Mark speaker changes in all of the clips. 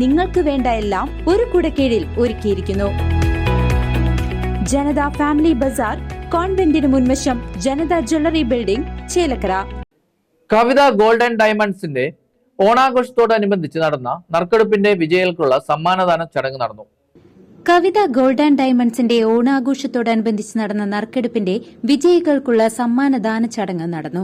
Speaker 1: നിങ്ങൾക്ക് വേണ്ട എല്ലാം ഒരു കുടക്കീഴിൽ ഒരുക്കിയിരിക്കുന്നു. ജനത ഫാമിലി ബസാർ കോൺവെന്റിന് മുൻവശം Janatha jewellery building Chelakkara.
Speaker 2: Kavitha golden ഡയമണ്ട്സിന്റെ ഓണാഘോഷത്തോടനുബന്ധിച്ച് നടന്ന നറുക്കെടുപ്പിന്റെ വിജയികൾക്കുള്ള സമ്മാനദാന ചടങ്ങ് നടന്നു.
Speaker 1: കവിത ഗോൾഡ് ആൻഡ് ഡയമണ്ട്സിന്റെ ഓണാഘോഷത്തോടനുബന്ധിച്ച് നടന്ന നറുക്കെടുപ്പിന്റെ വിജയികൾക്കുള്ള സമ്മാനദാന ചടങ്ങ് നടന്നു.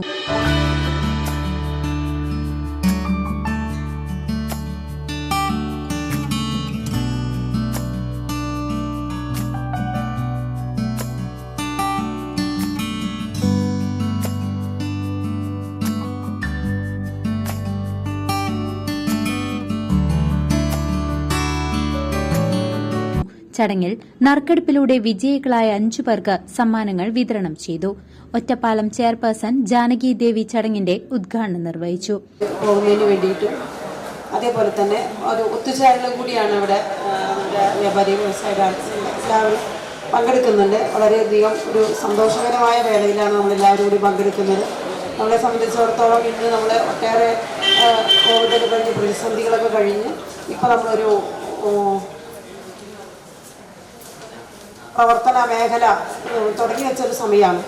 Speaker 1: ചടങ്ങിൽ നറുക്കെടുപ്പിലൂടെ വിജയികളായ അഞ്ചു പേർക്ക് സമ്മാനങ്ങൾ വിതരണം ചെയ്തു. ഒറ്റപ്പാലം ചെയർപേഴ്സൺ ജാനകി ദേവി ചടങ്ങിന്റെ ഉദ്ഘാടനം നിർവഹിച്ചു.
Speaker 3: അതേപോലെ തന്നെ ഒരു ഒത്തുചേരലും കൂടിയാണ് ഇവിടെ വ്യാപാരി വ്യവസായ എല്ലാവരും പങ്കെടുക്കുന്നുണ്ട്. വളരെയധികം ഒരു സന്തോഷകരമായ വേളയിലാണ് നമ്മളെല്ലാവരും കൂടി പങ്കെടുക്കുന്നത്. നമ്മളെ സംബന്ധിച്ചിടത്തോളം ഇന്ന് നമ്മൾ ഒട്ടേറെ കോവിഡൊക്കെ കോവിഡ് കഴിഞ്ഞ് പ്രതിസന്ധികളൊക്കെ കഴിഞ്ഞ് ഇപ്പോൾ നമ്മളൊരു പ്രവർത്തന മേഖല തുടങ്ങി വെച്ചൊരു സമയമാണ്.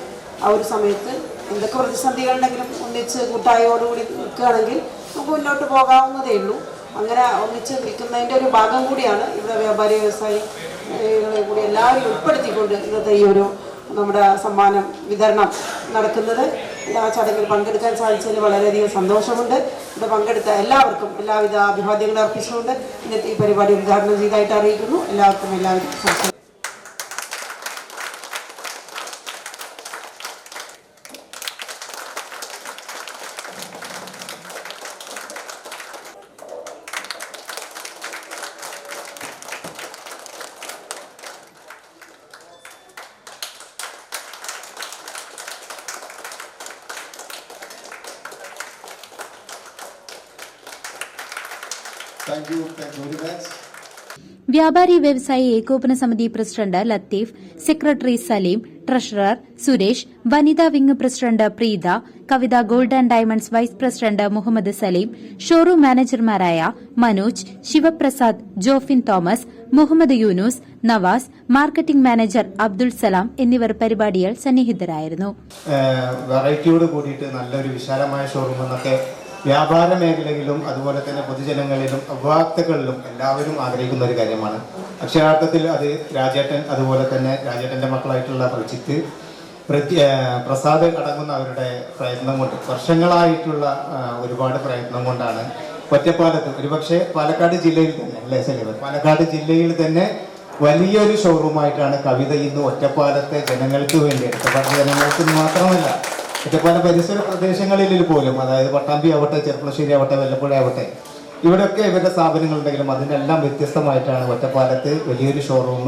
Speaker 3: ആ ഒരു സമയത്ത് എന്തൊക്കെ പ്രതിസന്ധികളുണ്ടെങ്കിലും ഒന്നിച്ച് കൂട്ടായോടുകൂടി നിൽക്കുകയാണെങ്കിൽ നമുക്ക് മുന്നോട്ട് പോകാവുന്നതേ ഉള്ളൂ. അങ്ങനെ ഒന്നിച്ച് നിൽക്കുന്നതിന്റെ ഒരു ഭാഗം കൂടിയാണ് ഇവിടെ വ്യാപാരി വ്യവസായികളെ കൂടി എല്ലാവരും ഉൾപ്പെടുത്തിക്കൊണ്ട് ഇന്നത്തെ ഈ ഒരു നമ്മുടെ സമ്മാനം വിതരണം നടക്കുന്നത്. ആ ചടങ്ങിൽ പങ്കെടുക്കാൻ സാധിച്ചതിൽ വളരെയധികം സന്തോഷമുണ്ട്. ഇവിടെ പങ്കെടുത്ത എല്ലാവർക്കും എല്ലാവിധ അഭിവാദ്യങ്ങളും അർപ്പിച്ചുകൊണ്ട് ഇന്നത്തെ ഈ പരിപാടി ഉദ്ഘാടനം ചെയ്തതായിട്ട് അറിയിക്കുന്നു. എല്ലാവർക്കും എല്ലാവിധ
Speaker 1: വ്യാപാരി വ്യവസായി ഏകോപന സമിതി president Latheef secretary Saleem treasurer Suresh വനിതാ wing president Preetha Kavitha gold and diamonds vice president Muhammad Saleem showroom മാനേജർമാരായ Manoj Sivaprasad Jofin Thomas Muhammad Yunus Navas marketing manager Abdul Salam എന്നിവർ പരിപാടിയിൽ സന്നിഹിതരായിരുന്നു.
Speaker 4: വെറൈറ്റിയോട് കൂടിയിട്ട് നല്ലൊരു വിശാലമായ ഷോറൂം എന്നൊക്കെ വ്യാപാര മേഖലയിലും അതുപോലെ തന്നെ പൊതുജനങ്ങളിലും ഉപഭോക്താക്കളിലും എല്ലാവരും ആഗ്രഹിക്കുന്ന ഒരു കാര്യമാണ്. അക്ഷരാർത്ഥത്തിൽ അത് രാജേട്ടൻ അതുപോലെ തന്നെ രാജേട്ടന്റെ മക്കളായിട്ടുള്ള പ്രജിത്ത് പ്രതി പ്രസാദ് അടങ്ങുന്ന അവരുടെ പ്രയത്നം കൊണ്ട് വർഷങ്ങളായിട്ടുള്ള ഒരുപാട് പ്രയത്നം കൊണ്ടാണ് ഒറ്റപ്പാലത്ത്. ഒരുപക്ഷെ പാലക്കാട് ജില്ലയിൽ തന്നെ അല്ലേ സെലിവർ പാലക്കാട് ജില്ലയിൽ തന്നെ വലിയൊരു ഷോറൂമായിട്ടാണ് കവിത ഇന്ന് ഒറ്റപ്പാലത്തെ ജനങ്ങൾക്ക് വേണ്ടി ഒറ്റപ്പാലത്തെ ജനങ്ങൾക്ക് മാത്രമല്ല ഒറ്റപ്പാലം പരിസര പ്രദേശങ്ങളിൽ പോലും അതായത് പട്ടാമ്പി ആവട്ടെ ചെറുപ്പശ്ശേരി ആവട്ടെ വല്ലപ്പുഴ ആവട്ടെ ഇവിടെയൊക്കെ ഇവരുടെ സ്ഥാപനങ്ങളുണ്ടെങ്കിലും അതിനെല്ലാം വ്യത്യസ്തമായിട്ടാണ് ഒറ്റപ്പാലത്ത് വലിയൊരു ഷോറൂം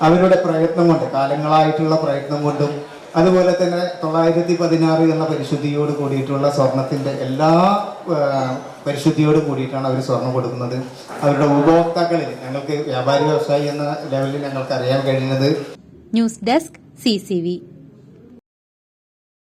Speaker 4: അവരുടെ പ്രയത്നം കൊണ്ട് കാലങ്ങളായിട്ടുള്ള പ്രയത്നം കൊണ്ടും അതുപോലെ തന്നെ തൊള്ളായിരത്തി പതിനാറ് എന്ന പരിശുദ്ധിയോട് കൂടിയിട്ടുള്ള സ്വർണത്തിന്റെ എല്ലാ പരിശുദ്ധിയോട് കൂടിയിട്ടാണ് അവർ സ്വർണം കൊടുക്കുന്നത്. അവരുടെ ഉപഭോക്താക്കളിൽ ഞങ്ങൾക്ക് വ്യാപാരി വ്യവസായി എന്ന ലെവലിൽ ഞങ്ങൾക്ക് അറിയാൻ കഴിയുന്നത്
Speaker 1: ന്യൂസ് ഡെസ്ക് സിസിവി